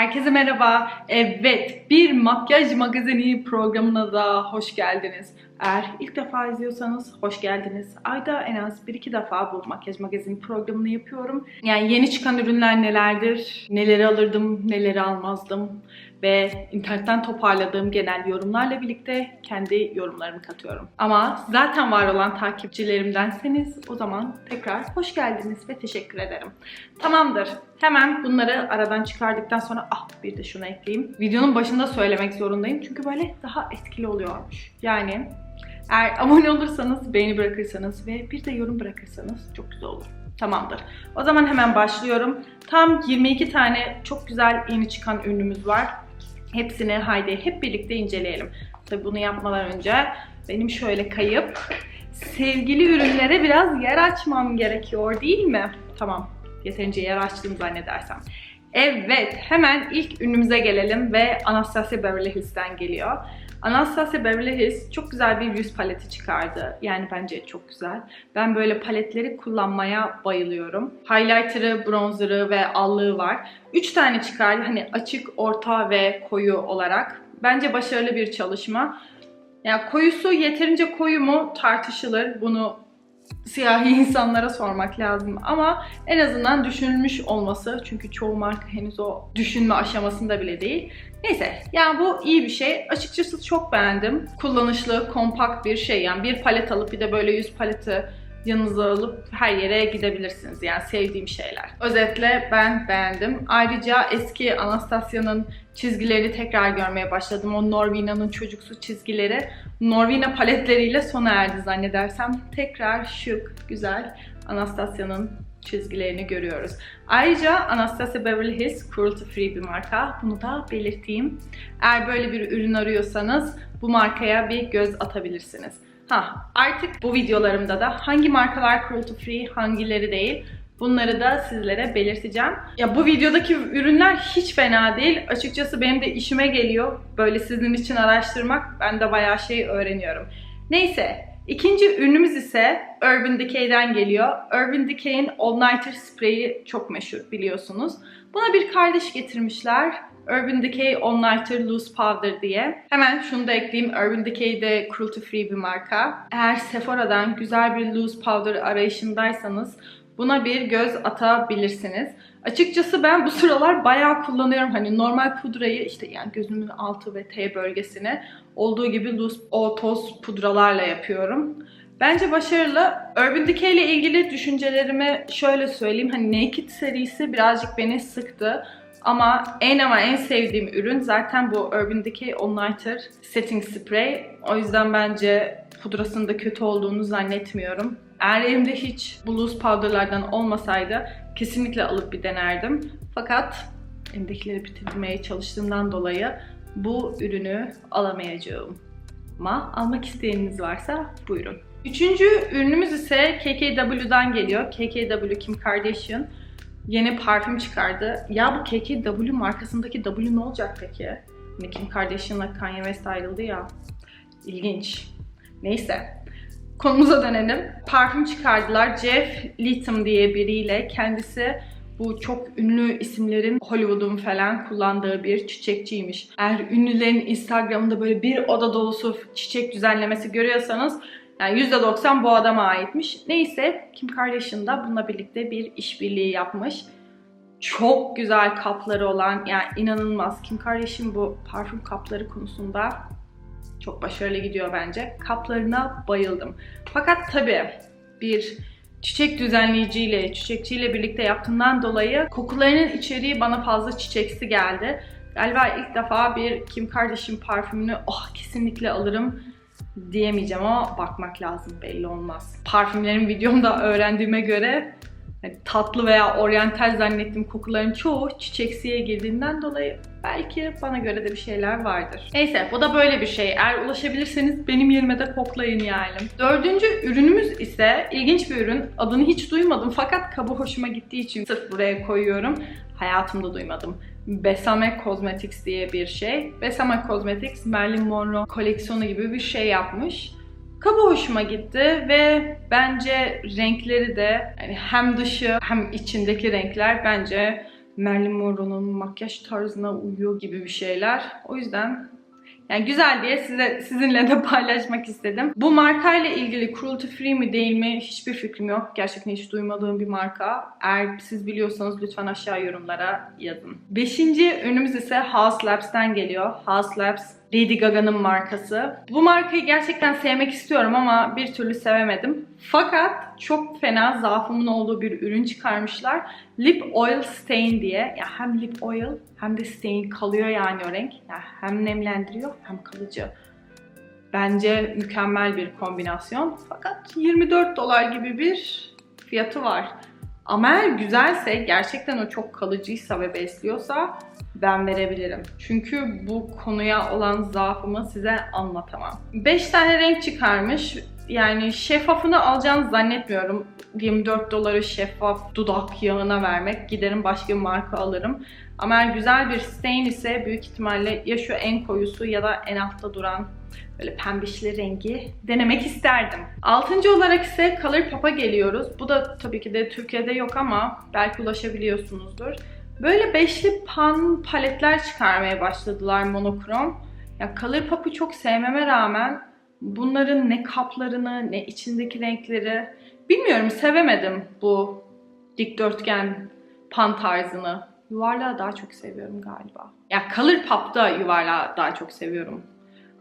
Herkese merhaba. Evet, bir makyaj magazini programına da hoş geldiniz. Eğer ilk defa izliyorsanız hoş geldiniz. Ayda en az 1-2 defa bu makyaj magazini programını yapıyorum. Yani yeni çıkan ürünler nelerdir, neleri alırdım, neleri almazdım ve internetten toparladığım genel yorumlarla birlikte kendi yorumlarımı katıyorum. Ama zaten var olan takipçilerimdenseniz o zaman tekrar hoş geldiniz ve teşekkür ederim. Tamamdır. Hemen bunları aradan çıkardıktan sonra ah bir de şunu ekleyeyim. Videonun başında söylemek zorundayım çünkü böyle daha etkili oluyormuş. Yani eğer abone olursanız, beğeni bırakırsanız ve bir de yorum bırakırsanız çok güzel olur. Tamamdır. O zaman hemen başlıyorum. Tam 22 tane çok güzel yeni çıkan ürünümüz var. Hepsini haydi hep birlikte inceleyelim. Tabii bunu yapmadan önce benim şöyle kayıp sevgili ürünlere biraz yer açmam gerekiyor değil mi? Tamam. Yeterince yer açtım zannedersem. Evet, hemen ilk ürünümüze gelelim ve Anastasia Beverly Hills'ten geliyor. Anastasia Beverly Hills çok güzel bir yüz paleti çıkardı. Yani bence çok güzel. Ben böyle paletleri kullanmaya bayılıyorum. Highlighter'ı, bronzer'ı ve allığı var. 3 tane çıkardı. Hani açık, orta ve koyu olarak. Bence başarılı bir çalışma. Yani koyusu yeterince koyu mu tartışılır. Bunu siyahi insanlara sormak lazım ama en azından düşünülmüş olması çünkü çoğu marka henüz o düşünme aşamasında bile değil. Neyse yani bu iyi bir şey. Açıkçası çok beğendim. Kullanışlı, kompakt bir şey. Yani bir palet alıp bir de böyle yüz paleti yanınıza alıp her yere gidebilirsiniz. Yani sevdiğim şeyler. Özetle ben beğendim. Ayrıca eski Anastasia'nın çizgileri tekrar görmeye başladım. O Norvina'nın çocuksu çizgileri Norvina paletleriyle sona erdi zannedersem. Tekrar şık, güzel Anastasia'nın çizgilerini görüyoruz. Ayrıca Anastasia Beverly Hills cruelty free bir marka. Bunu da belirteyim. Eğer böyle bir ürün arıyorsanız bu markaya bir göz atabilirsiniz. Ha, artık bu videolarımda da hangi markalar cruelty free, hangileri değil bunları da sizlere belirteceğim. Ya bu videodaki ürünler hiç fena değil. Açıkçası benim de işime geliyor. Böyle sizin için araştırmak. Ben de bayağı şey öğreniyorum. Neyse, ikinci ürünümüz ise Urban Decay'den geliyor. Urban Decay'in All Nighter spreyi çok meşhur biliyorsunuz. Buna bir kardeş getirmişler. Urban Decay All Nighter Loose Powder diye. Hemen şunu da ekleyeyim. Urban Decay de cruelty free bir marka. Eğer Sephora'dan güzel bir loose powder arayışındaysanız buna bir göz atabilirsiniz. Açıkçası ben bu sıralar bayağı kullanıyorum. Hani normal pudrayı işte yani gözümün altı ve T bölgesine olduğu gibi loose o toz pudralarla yapıyorum. Bence başarılı. Urban Decay ile ilgili düşüncelerimi şöyle söyleyeyim. Hani Naked serisi birazcık beni sıktı. Ama en ama en sevdiğim ürün zaten bu Urban Decay All Nighter Setting Spray. O yüzden bence pudrasının da kötü olduğunu zannetmiyorum. Eğer elimde hiç loose powderlardan olmasaydı kesinlikle alıp bir denerdim. Fakat elimdekileri bitirmeye çalıştığımdan dolayı bu ürünü alamayacağım. Ama almak isteyeniniz varsa buyurun. Üçüncü ürünümüz ise KKW'dan geliyor. KKW Kim Kardashian yeni parfüm çıkardı. Ya bu KKW markasındaki W ne olacak peki? Hani Kim Kardashian'la Kanye West ayrıldı ya. İlginç. Neyse. Konumuza dönelim. Parfüm çıkardılar. Jeff Little diye biriyle. Kendisi bu çok ünlü isimlerin Hollywood'un falan kullandığı bir çiçekçiymiş. Eğer ünlülerin Instagram'da böyle bir oda dolusu çiçek düzenlemesi görüyorsanız yani %90 bu adama aitmiş. Neyse Kim Kardashian da bununla birlikte bir işbirliği yapmış. Çok güzel kapları olan yani inanılmaz. Kim Kardashian bu parfüm kapları konusunda çok başarılı gidiyor bence. Kaplarına bayıldım. Fakat tabii bir çiçek düzenleyiciyle, çiçekçiyle birlikte yaptığından dolayı kokularının içeriği bana fazla çiçeksi geldi. Galiba ilk defa bir Kim Kardashian parfümünü oh kesinlikle alırım diyemeyeceğim ama bakmak lazım belli olmaz. Parfümlerin videomda öğrendiğime göre hani tatlı veya oryantal zannettiğim kokuların çoğu çiçeksiye girdiğinden dolayı belki bana göre de bir şeyler vardır. Neyse bu da böyle bir şey. Eğer ulaşabilirseniz benim yerime de koklayın yani. Dördüncü ürünümüz ise ilginç bir ürün. Adını hiç duymadım fakat kabı hoşuma gittiği için sırf buraya koyuyorum. Hayatımda duymadım. Besame Cosmetics diye bir şey. Besame Cosmetics Marilyn Monroe koleksiyonu gibi bir şey yapmış. Kabı hoşuma gitti ve bence renkleri de yani hem dışı hem içindeki renkler bence Marilyn Monroe'nun makyaj tarzına uyuyor gibi bir şeyler. O yüzden yani güzel diye size sizinle de paylaşmak istedim. Bu markayla ilgili cruelty free mi değil mi hiçbir fikrim yok. Gerçekten hiç duymadığım bir marka. Eğer siz biliyorsanız lütfen aşağı yorumlara yazın. Beşinci ürünümüz ise House Labs'ten geliyor. House Labs Lady Gaga'nın markası. Bu markayı gerçekten sevmek istiyorum ama bir türlü sevemedim. Fakat çok fena zaafımın olduğu bir ürün çıkarmışlar. Lip Oil Stain diye. Ya hem lip oil hem de stain kalıyor yani o renk. Ya hem nemlendiriyor hem kalıcı. Bence mükemmel bir kombinasyon. Fakat 24 dolar gibi bir fiyatı var. Ama eğer güzelse, gerçekten o çok kalıcıysa ve besliyorsa ben verebilirim. Çünkü bu konuya olan zaafımı size anlatamam. 5 tane renk çıkarmış. Yani şeffafını alacağını zannetmiyorum. 24 doları şeffaf dudak yağına vermek. Giderim başka bir marka alırım. Ama eğer güzel bir stain ise büyük ihtimalle ya şu en koyusu ya da en altta duran böyle pembişli rengi denemek isterdim. Altıncı olarak ise Color Pop'a geliyoruz. Bu da tabii ki de Türkiye'de yok ama belki ulaşabiliyorsunuzdur. Böyle beşli pan paletler çıkarmaya başladılar monokrom. Ya Color Pop'u çok sevmeme rağmen bunların ne kaplarını ne içindeki renkleri bilmiyorum sevemedim bu dikdörtgen pan tarzını. Yuvarlağı daha çok seviyorum galiba. Ya Color Pop'ta yuvarlağı daha çok seviyorum.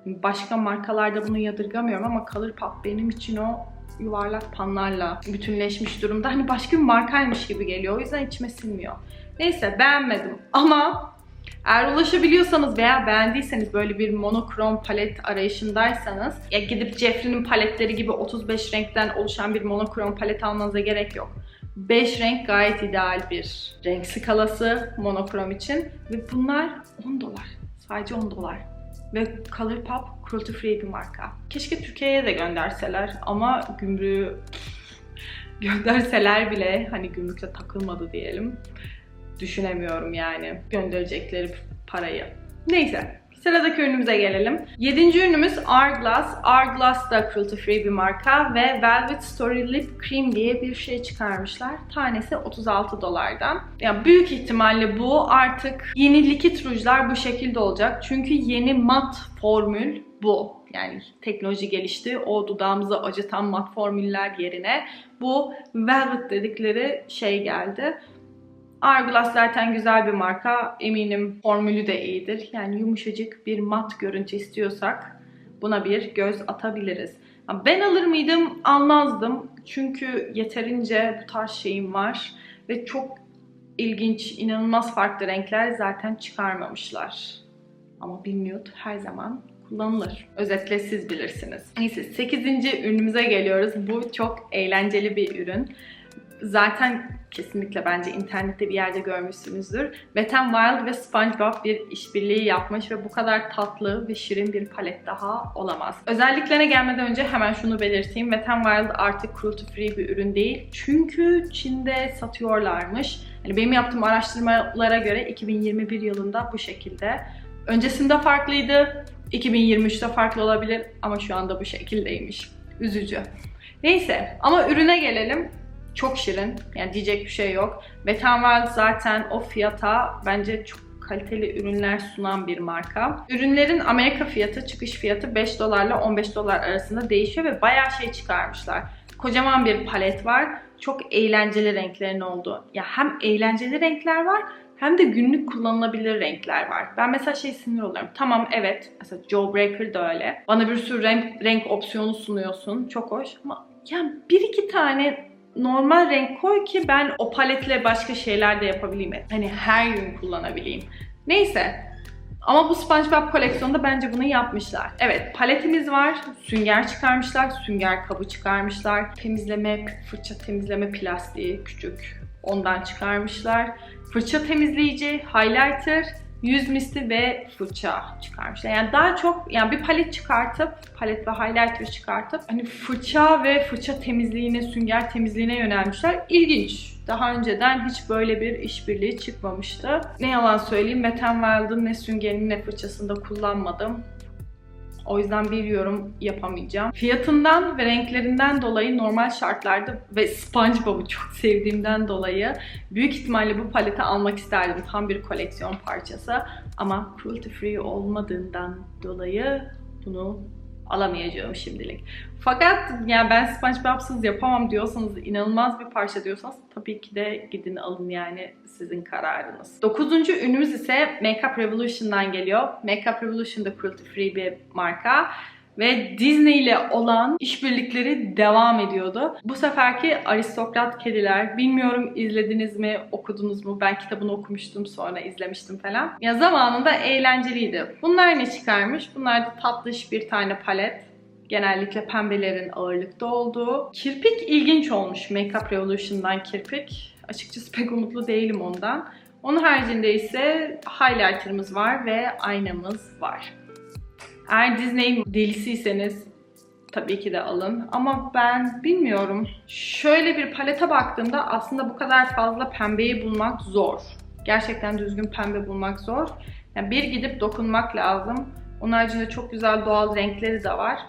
Başka markalarda bunu yadırgamıyorum ama Colourpop benim için o yuvarlak panlarla bütünleşmiş durumda. Hani başka bir markaymış gibi geliyor. O yüzden içime sinmiyor. Neyse beğenmedim ama eğer ulaşabiliyorsanız veya beğendiyseniz böyle bir monokrom palet arayışındaysanız ya gidip Jeffrey'nin paletleri gibi 35 renkten oluşan bir monokrom palet almanıza gerek yok. 5 renk gayet ideal bir renk skalası monokrom için ve bunlar 10 dolar. Sadece 10 dolar. Ve Colourpop cruelty free bir marka. Keşke Türkiye'ye de gönderseler ama gümrüğü gönderseler bile hani gümrükle takılmadı diyelim. Düşünemiyorum yani gönderecekleri parayı. Neyse Sıradaki ürünümüze gelelim. Yedinci ürünümüz Hourglass. Hourglass da cruelty free bir marka ve Velvet Story Lip Cream diye bir şey çıkarmışlar. Tanesi 36 dolardan. Yani büyük ihtimalle bu artık yeni likit rujlar bu şekilde olacak. Çünkü yeni mat formül bu. Yani teknoloji gelişti. O dudağımızı acıtan mat formüller yerine bu Velvet dedikleri şey geldi. Hourglass zaten güzel bir marka. Eminim formülü de iyidir. Yani yumuşacık bir mat görüntü istiyorsak buna bir göz atabiliriz. Ben alır mıydım? Almazdım. Çünkü yeterince bu tarz şeyim var. Ve çok ilginç, inanılmaz farklı renkler zaten çıkarmamışlar. Ama bir nude her zaman kullanılır. Özetle siz bilirsiniz. Neyse 8. ürünümüze geliyoruz. Bu çok eğlenceli bir ürün. Zaten kesinlikle bence internette bir yerde görmüşsünüzdür. Wet n Wild ve SpongeBob bir işbirliği yapmış ve bu kadar tatlı ve şirin bir palet daha olamaz. Özelliklerine gelmeden önce hemen şunu belirteyim. Wet n Wild artık cruelty free bir ürün değil. Çünkü Çin'de satıyorlarmış. Yani benim yaptığım araştırmalara göre 2021 yılında bu şekilde. Öncesinde farklıydı. 2023'te farklı olabilir ama şu anda bu şekildeymiş. Üzücü. Neyse ama ürüne gelelim çok şirin. Yani diyecek bir şey yok. Wild zaten o fiyata bence çok kaliteli ürünler sunan bir marka. Ürünlerin Amerika fiyatı, çıkış fiyatı 5 dolarla 15 dolar arasında değişiyor ve bayağı şey çıkarmışlar. Kocaman bir palet var. Çok eğlenceli renklerin olduğu. Ya hem eğlenceli renkler var hem de günlük kullanılabilir renkler var. Ben mesela şey sinir oluyorum. Tamam evet mesela Jawbreaker da öyle. Bana bir sürü renk, renk opsiyonu sunuyorsun. Çok hoş ama yani bir iki tane normal renk koy ki ben o paletle başka şeyler de yapabileyim. Hani her gün kullanabileyim. Neyse. Ama bu SpongeBob koleksiyonunda bence bunu yapmışlar. Evet paletimiz var. Sünger çıkarmışlar. Sünger kabı çıkarmışlar. Temizleme, fırça temizleme plastiği küçük. Ondan çıkarmışlar. Fırça temizleyici, highlighter, yüz misli ve fırça çıkarmışlar. Yani daha çok yani bir palet çıkartıp palet ve highlighter çıkartıp hani fırça ve fırça temizliğine, sünger temizliğine yönelmişler. İlginç. Daha önceden hiç böyle bir işbirliği çıkmamıştı. Ne yalan söyleyeyim Wet n Wild'ın ne süngerini ne fırçasını da kullanmadım. O yüzden bir yorum yapamayacağım. Fiyatından ve renklerinden dolayı normal şartlarda ve SpongeBob'u çok sevdiğimden dolayı büyük ihtimalle bu paleti almak isterdim. Tam bir koleksiyon parçası. Ama cruelty free olmadığından dolayı bunu alamayacağım şimdilik. Fakat yani ben SpongeBob'sız yapamam diyorsanız, inanılmaz bir parça diyorsanız tabii ki de gidin alın yani sizin kararınız. Dokuzuncu ürünümüz ise Makeup Revolution'dan geliyor. Makeup Revolution da cruelty free bir marka ve Disney ile olan işbirlikleri devam ediyordu. Bu seferki Aristokrat Kediler. Bilmiyorum izlediniz mi, okudunuz mu? Ben kitabını okumuştum sonra izlemiştim falan. Ya zamanında eğlenceliydi. Bunlar ne çıkarmış? Bunlar da tatlış bir tane palet. Genellikle pembelerin ağırlıkta olduğu. Kirpik ilginç olmuş. Makeup Revolution'dan kirpik. Açıkçası pek umutlu değilim ondan. Onun haricinde ise highlighter'ımız var ve aynamız var. Eğer Disney delisiyseniz tabii ki de alın. Ama ben bilmiyorum. Şöyle bir palete baktığımda aslında bu kadar fazla pembeyi bulmak zor. Gerçekten düzgün pembe bulmak zor. Yani bir gidip dokunmak lazım. Onun haricinde çok güzel doğal renkleri de var.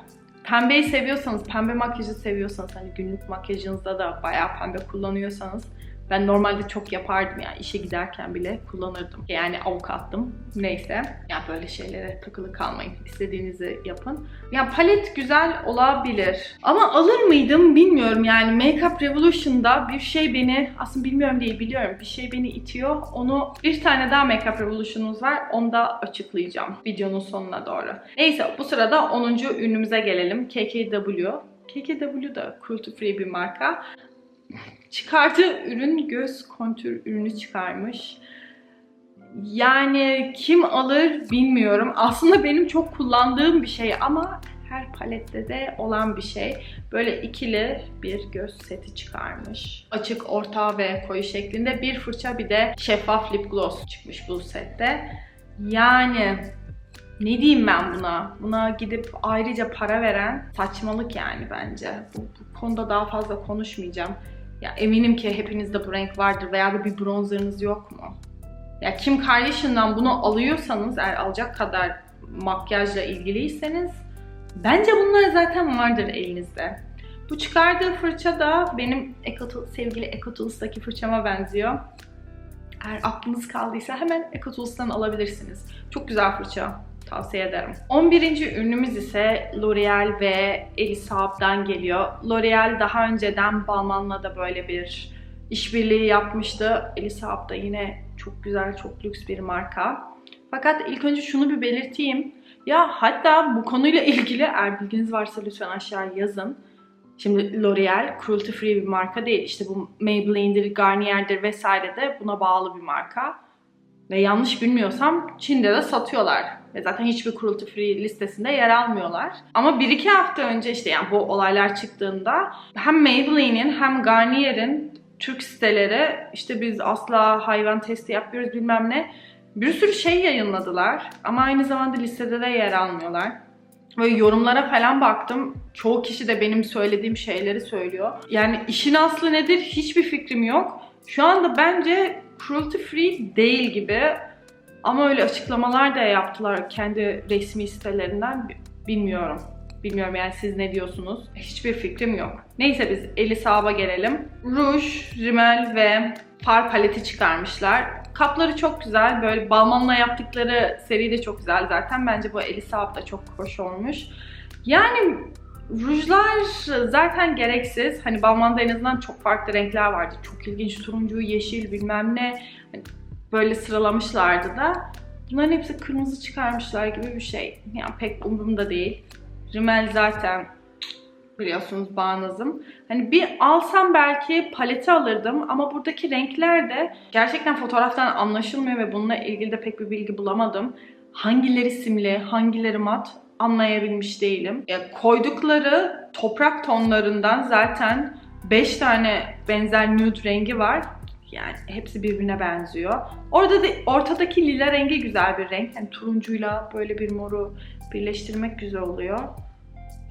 Pembeyi seviyorsanız, pembe makyajı seviyorsanız, hani günlük makyajınızda da bayağı pembe kullanıyorsanız ben normalde çok yapardım yani işe giderken bile kullanırdım. Yani avukattım. Neyse. Ya böyle şeylere takılı kalmayın. İstediğinizi yapın. Ya palet güzel olabilir. Ama alır mıydım bilmiyorum. Yani Makeup Revolution'da bir şey beni aslında bilmiyorum değil biliyorum. Bir şey beni itiyor. Onu bir tane daha Makeup Revolution'umuz var. Onu da açıklayacağım videonun sonuna doğru. Neyse bu sırada 10. ürünümüze gelelim. KKW. KKW da cruelty free bir marka. Çıkardığı ürün göz kontür ürünü çıkarmış. Yani kim alır bilmiyorum. Aslında benim çok kullandığım bir şey ama her palette de olan bir şey. Böyle ikili bir göz seti çıkarmış. Açık, orta ve koyu şeklinde bir fırça bir de şeffaf lip gloss çıkmış bu sette. Yani ne diyeyim ben buna? Buna gidip ayrıca para veren saçmalık yani bence. Bu, bu konuda daha fazla konuşmayacağım. Ya eminim ki hepinizde bu renk vardır veya da bir bronzerınız yok mu? Ya Kim Kardashian'dan bunu alıyorsanız eğer alacak kadar makyajla ilgiliyseniz bence bunlar zaten vardır elinizde. Bu çıkardığı fırça da benim Ecotool, sevgili Ecotools'taki fırçama benziyor. Eğer aklınız kaldıysa hemen Ecotools'tan alabilirsiniz. Çok güzel fırça. Tavsiye ederim. 11. ürünümüz ise L'Oreal ve Elisa Ab'dan geliyor. L'Oreal daha önceden Balmain'la da böyle bir işbirliği yapmıştı. Elisa Ab da yine çok güzel, çok lüks bir marka. Fakat ilk önce şunu bir belirteyim. Ya hatta bu konuyla ilgili eğer bilginiz varsa lütfen aşağı yazın. Şimdi L'Oreal cruelty free bir marka değil. İşte bu Maybelline'dir, Garnier'dir vesaire de buna bağlı bir marka. Ve yanlış bilmiyorsam Çin'de de satıyorlar. Ve zaten hiçbir cruelty free listesinde yer almıyorlar. Ama 1-2 hafta önce işte yani bu olaylar çıktığında hem Maybelline'in hem Garnier'in Türk siteleri işte biz asla hayvan testi yapıyoruz bilmem ne bir sürü şey yayınladılar. Ama aynı zamanda listede de yer almıyorlar. Böyle yorumlara falan baktım. Çoğu kişi de benim söylediğim şeyleri söylüyor. Yani işin aslı nedir hiçbir fikrim yok. Şu anda bence cruelty free değil gibi. Ama öyle açıklamalar da yaptılar kendi resmi sitelerinden. Bilmiyorum. Bilmiyorum yani siz ne diyorsunuz? Hiçbir fikrim yok. Neyse biz Elisab'a gelelim. Ruj, rimel ve far paleti çıkarmışlar. Kapları çok güzel. Böyle Balmain'la yaptıkları seri de çok güzel zaten. Bence bu Elisab da çok hoş olmuş. Yani rujlar zaten gereksiz. Hani Balmain'da en azından çok farklı renkler vardı. Çok ilginç turuncu, yeşil bilmem ne. Hani böyle sıralamışlardı da. Bunların hepsi kırmızı çıkarmışlar gibi bir şey. Yani pek umurumda değil. Rimmel zaten biliyorsunuz bağnazım. Hani bir alsam belki paleti alırdım ama buradaki renkler de gerçekten fotoğraftan anlaşılmıyor ve bununla ilgili de pek bir bilgi bulamadım. Hangileri simli, hangileri mat anlayabilmiş değilim. Ya koydukları toprak tonlarından zaten 5 tane benzer nude rengi var. Yani hepsi birbirine benziyor. Orada da ortadaki lila rengi güzel bir renk. Yani turuncuyla böyle bir moru birleştirmek güzel oluyor.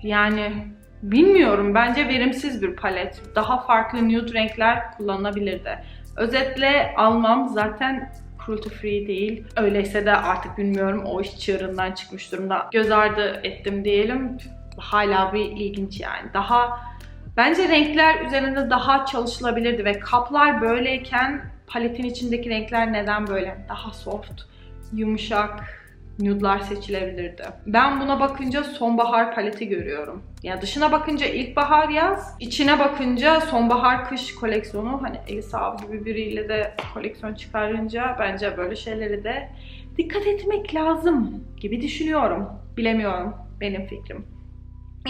Yani bilmiyorum bence verimsiz bir palet. Daha farklı nude renkler kullanılabilirdi. Özetle almam zaten cruelty free değil. Öyleyse de artık bilmiyorum o iş çığırından çıkmış durumda. Göz ardı ettim diyelim. Hala bir ilginç yani. Daha bence renkler üzerinde daha çalışılabilirdi ve kaplar böyleyken paletin içindeki renkler neden böyle? Daha soft, yumuşak, nude'lar seçilebilirdi. Ben buna bakınca sonbahar paleti görüyorum. Ya dışına bakınca ilkbahar yaz, içine bakınca sonbahar kış koleksiyonu. Hani Elisa Av gibi biriyle de koleksiyon çıkarınca bence böyle şeyleri de dikkat etmek lazım gibi düşünüyorum. Bilemiyorum. Benim fikrim.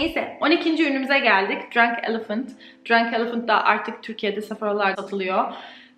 Neyse 12. ürünümüze geldik. Drunk Elephant. Drunk Elephant da artık Türkiye'de Sephora'larda satılıyor.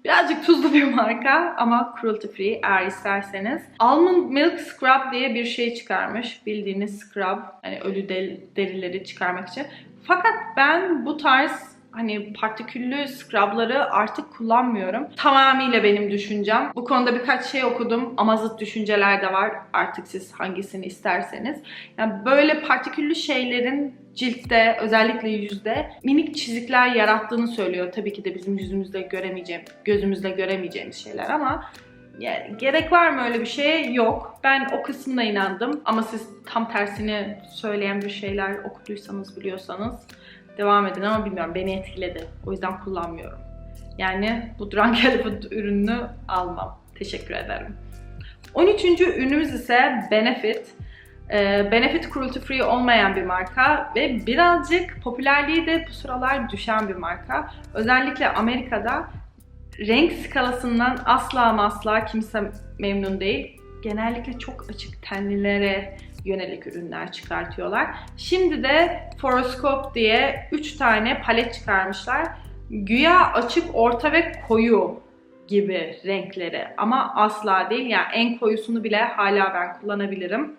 Birazcık tuzlu bir marka ama cruelty free eğer isterseniz. Almond Milk Scrub diye bir şey çıkarmış. Bildiğiniz scrub. Hani ölü derileri çıkarmak için. Fakat ben bu tarz hani partiküllü scrubları artık kullanmıyorum. Tamamıyla benim düşüncem. Bu konuda birkaç şey okudum ama zıt düşünceler de var. Artık siz hangisini isterseniz. Yani böyle partiküllü şeylerin ciltte özellikle yüzde minik çizikler yarattığını söylüyor. Tabii ki de bizim yüzümüzde göremeyeceğim, gözümüzle göremeyeceğimiz şeyler ama yani gerek var mı öyle bir şeye? Yok. Ben o kısmına inandım ama siz tam tersini söyleyen bir şeyler okuduysanız biliyorsanız devam edin ama bilmiyorum beni etkiledi. O yüzden kullanmıyorum. Yani bu Drunk Elephant ürününü almam. Teşekkür ederim. 13. ürünümüz ise Benefit. Ee, Benefit cruelty free olmayan bir marka ve birazcık popülerliği de bu sıralar düşen bir marka. Özellikle Amerika'da renk skalasından asla ama asla kimse memnun değil. Genellikle çok açık tenlilere yönelik ürünler çıkartıyorlar. Şimdi de Foroscope diye 3 tane palet çıkarmışlar. Güya açık, orta ve koyu gibi renkleri ama asla değil. Yani en koyusunu bile hala ben kullanabilirim.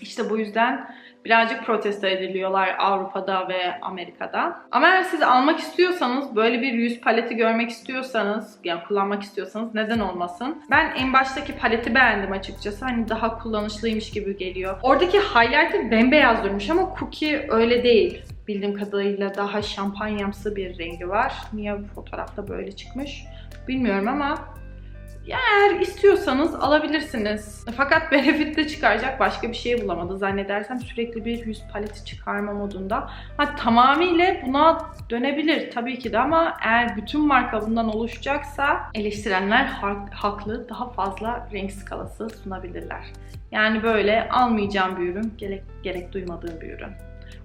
İşte bu yüzden birazcık protesto ediliyorlar Avrupa'da ve Amerika'da. Ama eğer siz almak istiyorsanız, böyle bir yüz paleti görmek istiyorsanız, yani kullanmak istiyorsanız neden olmasın? Ben en baştaki paleti beğendim açıkçası. Hani daha kullanışlıymış gibi geliyor. Oradaki highlighter bembeyaz durmuş ama cookie öyle değil. Bildiğim kadarıyla daha şampanyamsı bir rengi var. Niye fotoğrafta böyle çıkmış bilmiyorum ama ya eğer istiyorsanız alabilirsiniz. Fakat Benefit'te çıkaracak başka bir şey bulamadı. Zannedersem sürekli bir yüz paleti çıkarma modunda. Ha, tamamıyla buna dönebilir tabii ki de ama eğer bütün marka bundan oluşacaksa eleştirenler ha- haklı. Daha fazla renk skalası sunabilirler. Yani böyle almayacağım bir ürün, gerek, gerek duymadığım bir ürün.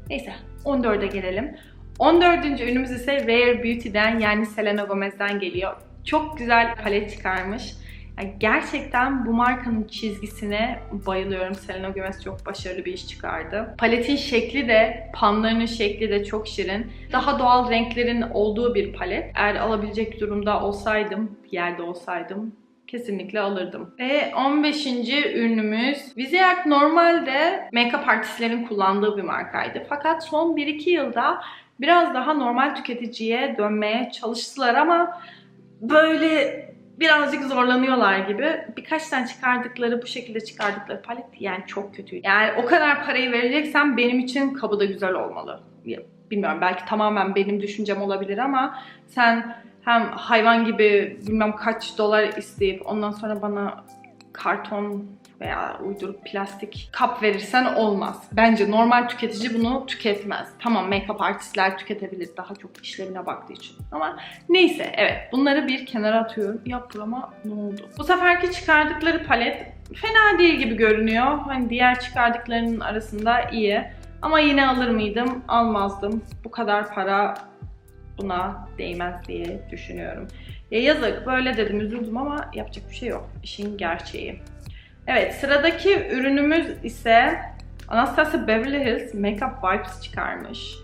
Neyse 14'e gelelim. 14. ürünümüz ise Rare Beauty'den yani Selena Gomez'den geliyor çok güzel palet çıkarmış. Yani gerçekten bu markanın çizgisine bayılıyorum. Selena Gomez çok başarılı bir iş çıkardı. Paletin şekli de, panlarının şekli de çok şirin. Daha doğal renklerin olduğu bir palet. Eğer alabilecek durumda olsaydım, yerde olsaydım kesinlikle alırdım. Ve 15. ürünümüz Viseac normalde make-up artistlerin kullandığı bir markaydı. Fakat son 1-2 yılda biraz daha normal tüketiciye dönmeye çalıştılar ama böyle birazcık zorlanıyorlar gibi. Birkaç tane çıkardıkları, bu şekilde çıkardıkları palet yani çok kötü. Yani o kadar parayı vereceksen benim için kabı da güzel olmalı. Bilmiyorum belki tamamen benim düşüncem olabilir ama sen hem hayvan gibi bilmem kaç dolar isteyip ondan sonra bana karton veya uydurup plastik kap verirsen olmaz. Bence normal tüketici bunu tüketmez. Tamam make-up artistler tüketebilir daha çok işlevine baktığı için. Ama neyse evet bunları bir kenara atıyorum. Ya burama ne oldu? Bu seferki çıkardıkları palet fena değil gibi görünüyor. Hani diğer çıkardıklarının arasında iyi. Ama yine alır mıydım? Almazdım. Bu kadar para buna değmez diye düşünüyorum. Ya yazık böyle dedim üzüldüm ama yapacak bir şey yok. İşin gerçeği. Evet sıradaki ürünümüz ise Anastasia Beverly Hills Makeup Wipes çıkarmış.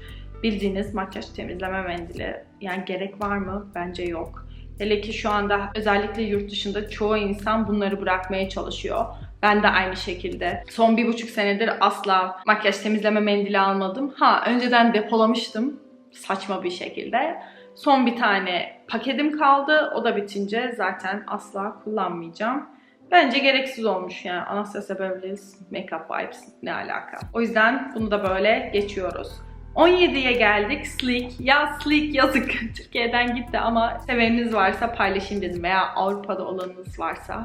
Bildiğiniz makyaj temizleme mendili. Yani gerek var mı? Bence yok. Hele ki şu anda özellikle yurt dışında çoğu insan bunları bırakmaya çalışıyor. Ben de aynı şekilde. Son bir buçuk senedir asla makyaj temizleme mendili almadım. Ha önceden depolamıştım saçma bir şekilde. Son bir tane paketim kaldı. O da bitince zaten asla kullanmayacağım. Bence gereksiz olmuş yani. Anastasia Beverly Hills Makeup Vibes ne alaka. O yüzden bunu da böyle geçiyoruz. 17'ye geldik. Sleek. Ya Sleek yazık. Türkiye'den gitti ama seveniniz varsa paylaşayım dedim. Veya Avrupa'da olanınız varsa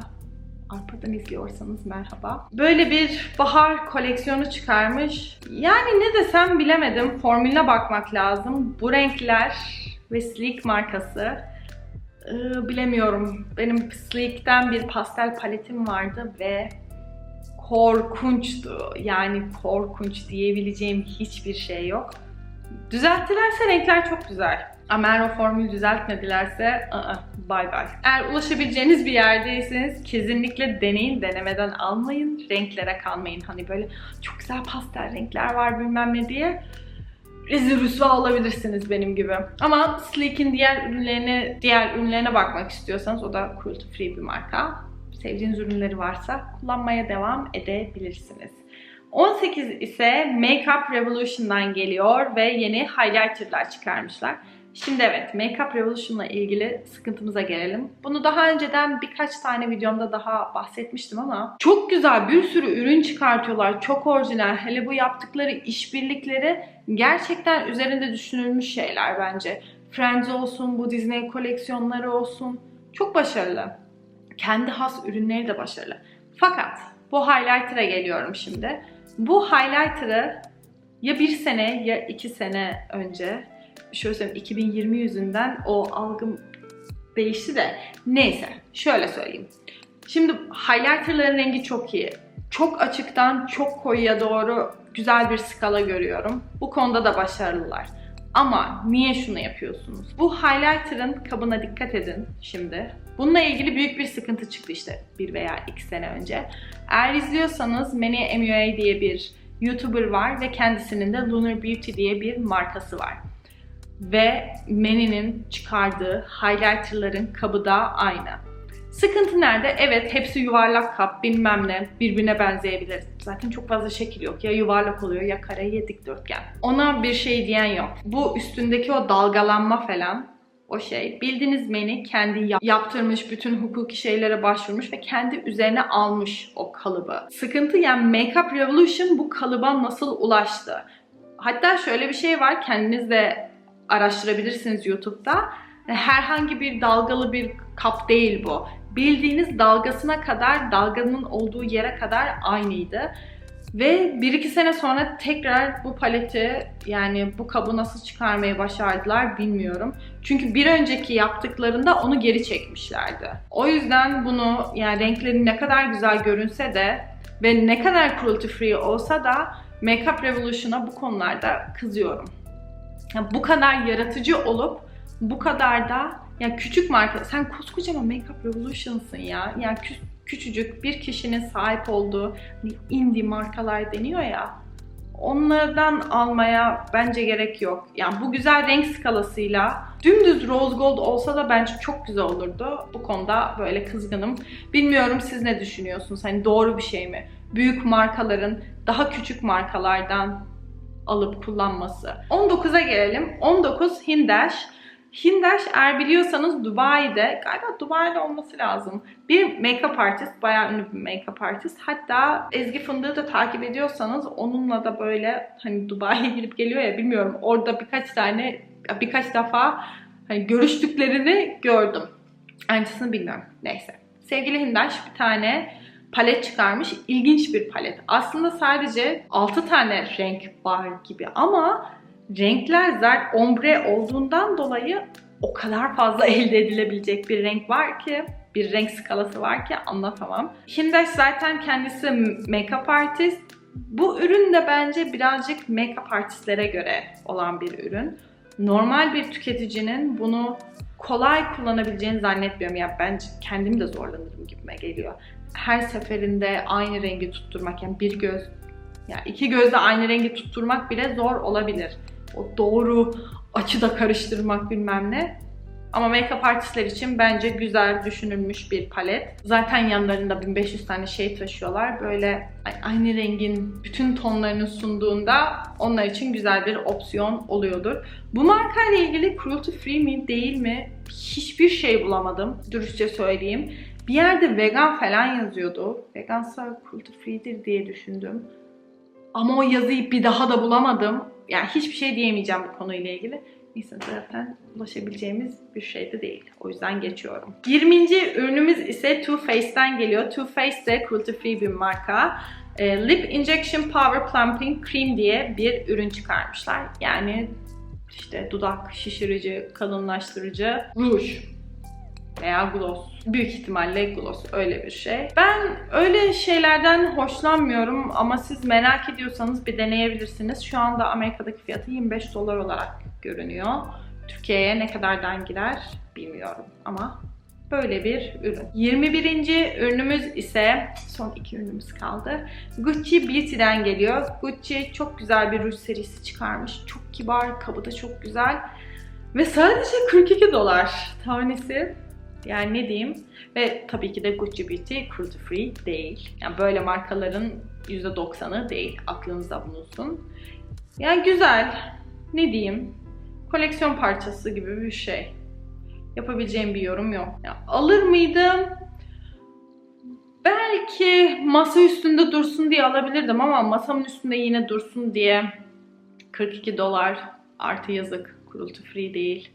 Arpadan izliyorsanız merhaba. Böyle bir bahar koleksiyonu çıkarmış. Yani ne desem bilemedim. Formülüne bakmak lazım. Bu renkler ve Sleek markası. Ee, bilemiyorum. Benim Sleek'ten bir pastel paletim vardı ve korkunçtu. Yani korkunç diyebileceğim hiçbir şey yok. Düzelttilerse renkler çok güzel. Ama o formülü düzeltmedilerse ı-ı, bye bye. Eğer ulaşabileceğiniz bir yerdeyseniz kesinlikle deneyin, denemeden almayın. Renklere kalmayın. Hani böyle çok güzel pastel renkler var bilmem ne diye rezil rüsva olabilirsiniz benim gibi. Ama Sleek'in diğer ürünlerine, diğer ürünlerine bakmak istiyorsanız o da cruelty free bir marka. Sevdiğiniz ürünleri varsa kullanmaya devam edebilirsiniz. 18 ise Makeup Revolution'dan geliyor ve yeni highlighterlar çıkarmışlar. Şimdi evet Makeup Revolution'la ilgili sıkıntımıza gelelim. Bunu daha önceden birkaç tane videomda daha bahsetmiştim ama çok güzel bir sürü ürün çıkartıyorlar. Çok orijinal. Hele bu yaptıkları işbirlikleri gerçekten üzerinde düşünülmüş şeyler bence. Friends olsun, bu Disney koleksiyonları olsun. Çok başarılı. Kendi has ürünleri de başarılı. Fakat bu highlighter'a geliyorum şimdi. Bu highlighter'ı ya bir sene ya iki sene önce şöyle söyleyeyim 2020 yüzünden o algım değişti de neyse şöyle söyleyeyim. Şimdi highlighterların rengi çok iyi. Çok açıktan çok koyuya doğru güzel bir skala görüyorum. Bu konuda da başarılılar. Ama niye şunu yapıyorsunuz? Bu highlighter'ın kabına dikkat edin şimdi. Bununla ilgili büyük bir sıkıntı çıktı işte bir veya iki sene önce. Eğer izliyorsanız Manny MUA diye bir YouTuber var ve kendisinin de Lunar Beauty diye bir markası var. Ve Manny'nin çıkardığı highlighterların kabı da aynı. Sıkıntı nerede? Evet hepsi yuvarlak kap bilmem ne birbirine benzeyebilir. Zaten çok fazla şekil yok. Ya yuvarlak oluyor ya kare ya dikdörtgen. Ona bir şey diyen yok. Bu üstündeki o dalgalanma falan o şey. Bildiğiniz Manny kendi yaptırmış, bütün hukuki şeylere başvurmuş ve kendi üzerine almış o kalıbı. Sıkıntı yani Makeup Revolution bu kalıba nasıl ulaştı? Hatta şöyle bir şey var, kendiniz de araştırabilirsiniz YouTube'da. Herhangi bir dalgalı bir kap değil bu. Bildiğiniz dalgasına kadar, dalganın olduğu yere kadar aynıydı. Ve 1-2 sene sonra tekrar bu paleti yani bu kabı nasıl çıkarmayı başardılar bilmiyorum. Çünkü bir önceki yaptıklarında onu geri çekmişlerdi. O yüzden bunu yani renkleri ne kadar güzel görünse de ve ne kadar cruelty free olsa da Makeup Revolution'a bu konularda kızıyorum. Bu kadar yaratıcı olup bu kadar da ya küçük marka sen koskocaman Makeup Revolution'sın ya. Yani kü- küçücük bir kişinin sahip olduğu indie markalar deniyor ya. Onlardan almaya bence gerek yok. Yani bu güzel renk skalasıyla dümdüz rose gold olsa da bence çok güzel olurdu. Bu konuda böyle kızgınım. Bilmiyorum siz ne düşünüyorsunuz? Hani doğru bir şey mi? Büyük markaların daha küçük markalardan alıp kullanması. 19'a gelelim. 19 Hindash. Hindash eğer biliyorsanız Dubai'de, galiba Dubai'de olması lazım. Bir make-up artist, bayağı ünlü bir make-up artist. Hatta Ezgi Fındık'ı da takip ediyorsanız onunla da böyle hani Dubai'ye girip geliyor ya bilmiyorum. Orada birkaç tane, birkaç defa hani görüştüklerini gördüm. Aynısını bilmiyorum. Neyse. Sevgili Hindash bir tane palet çıkarmış. İlginç bir palet. Aslında sadece 6 tane renk var gibi ama renkler zaten ombre olduğundan dolayı o kadar fazla elde edilebilecek bir renk var ki bir renk skalası var ki anlatamam. Hindash zaten kendisi make-up artist. Bu ürün de bence birazcık make-up artistlere göre olan bir ürün. Normal bir tüketicinin bunu kolay kullanabileceğini zannetmiyorum. Ya ben kendim de zorlanırım gibime geliyor. Her seferinde aynı rengi tutturmak yani bir göz ya iki gözle aynı rengi tutturmak bile zor olabilir. O doğru açıda karıştırmak bilmem ne. Ama make-up artistler için bence güzel düşünülmüş bir palet. Zaten yanlarında 1500 tane şey taşıyorlar. Böyle aynı rengin bütün tonlarını sunduğunda onlar için güzel bir opsiyon oluyordur. Bu markayla ilgili cruelty free mi değil mi hiçbir şey bulamadım. Dürüstçe söyleyeyim. Bir yerde vegan falan yazıyordu. Vegansa cruelty free'dir diye düşündüm. Ama o yazıyı bir daha da bulamadım. Yani hiçbir şey diyemeyeceğim bu konuyla ilgili. Neyse zaten ulaşabileceğimiz bir şey de değil. O yüzden geçiyorum. 20. ürünümüz ise Too Faced'den geliyor. Too Faced de cruelty free bir marka. E, Lip Injection Power Plumping Cream diye bir ürün çıkarmışlar. Yani işte dudak şişirici, kalınlaştırıcı, ruj veya gloss. Büyük ihtimalle gloss öyle bir şey. Ben öyle şeylerden hoşlanmıyorum ama siz merak ediyorsanız bir deneyebilirsiniz. Şu anda Amerika'daki fiyatı 25 dolar olarak görünüyor. Türkiye'ye ne kadardan girer bilmiyorum ama böyle bir ürün. 21. ürünümüz ise son iki ürünümüz kaldı. Gucci Beauty'den geliyor. Gucci çok güzel bir ruj serisi çıkarmış. Çok kibar, kabı da çok güzel. Ve sadece 42 dolar tanesi. Yani ne diyeyim? Ve tabii ki de Gucci Beauty cruelty free değil. Yani böyle markaların %90'ı değil. Aklınızda bulunsun. Yani güzel. Ne diyeyim? Koleksiyon parçası gibi bir şey. Yapabileceğim bir yorum yok. Ya, alır mıydım? Belki masa üstünde dursun diye alabilirdim ama masamın üstünde yine dursun diye 42 dolar artı yazık. Cruelty free değil.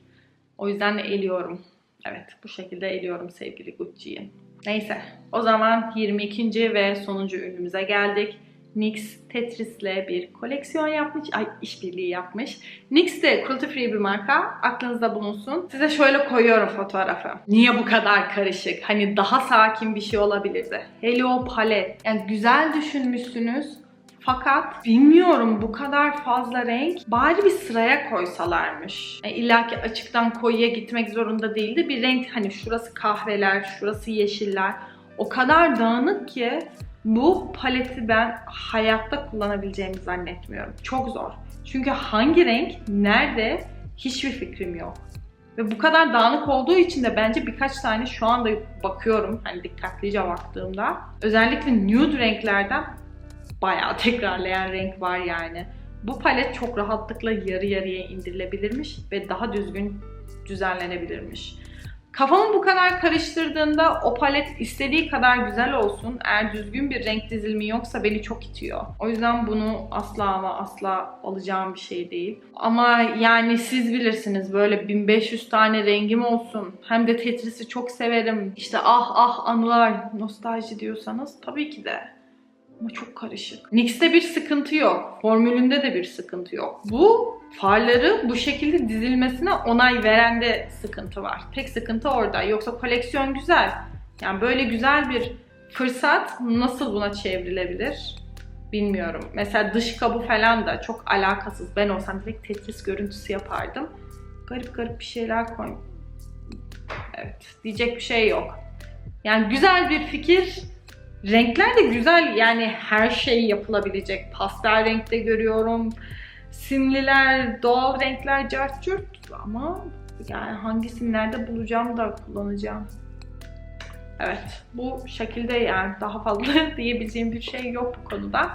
O yüzden eliyorum. Evet bu şekilde eliyorum sevgili Gucci'yi. Neyse o zaman 22. ve sonuncu ürünümüze geldik. NYX Tetris'le bir koleksiyon yapmış. Ay işbirliği yapmış. NYX de cruelty free bir marka. Aklınızda bulunsun. Size şöyle koyuyorum fotoğrafı. Niye bu kadar karışık? Hani daha sakin bir şey olabilirdi. Hello palet. Yani güzel düşünmüşsünüz. Fakat bilmiyorum bu kadar fazla renk bari bir sıraya koysalarmış. Yani İlla ki açıktan koyuya gitmek zorunda değildi. Bir renk hani şurası kahveler, şurası yeşiller. O kadar dağınık ki bu paleti ben hayatta kullanabileceğimi zannetmiyorum. Çok zor. Çünkü hangi renk nerede hiçbir fikrim yok. Ve bu kadar dağınık olduğu için de bence birkaç tane şu anda bakıyorum hani dikkatlice baktığımda özellikle nude renklerden bayağı tekrarlayan renk var yani. Bu palet çok rahatlıkla yarı yarıya indirilebilirmiş ve daha düzgün düzenlenebilirmiş. Kafamı bu kadar karıştırdığında o palet istediği kadar güzel olsun. Eğer düzgün bir renk dizilimi yoksa beni çok itiyor. O yüzden bunu asla ama asla alacağım bir şey değil. Ama yani siz bilirsiniz böyle 1500 tane rengim olsun. Hem de Tetris'i çok severim. İşte ah ah anılar, nostalji diyorsanız tabii ki de ama çok karışık. NYX'te bir sıkıntı yok. Formülünde de bir sıkıntı yok. Bu farları bu şekilde dizilmesine onay verende sıkıntı var. Tek sıkıntı orada. Yoksa koleksiyon güzel. Yani böyle güzel bir fırsat nasıl buna çevrilebilir? Bilmiyorum. Mesela dış kabı falan da çok alakasız. Ben olsam direkt Tetris görüntüsü yapardım. Garip garip bir şeyler koy. Evet. Diyecek bir şey yok. Yani güzel bir fikir Renkler de güzel yani her şey yapılabilecek. Pastel renkte görüyorum. Simliler, doğal renkler, cart curt ama yani hangisini nerede bulacağım da kullanacağım. Evet bu şekilde yani daha fazla diyebileceğim bir şey yok bu konuda.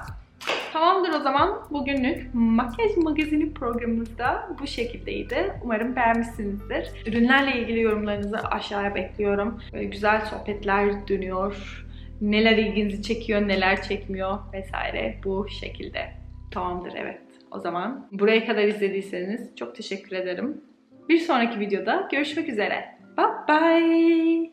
Tamamdır o zaman bugünlük makyaj magazini programımızda bu şekildeydi. Umarım beğenmişsinizdir. Ürünlerle ilgili yorumlarınızı aşağıya bekliyorum. Böyle güzel sohbetler dönüyor neler ilginizi çekiyor, neler çekmiyor vesaire bu şekilde. Tamamdır evet. O zaman buraya kadar izlediyseniz çok teşekkür ederim. Bir sonraki videoda görüşmek üzere. Bye bye.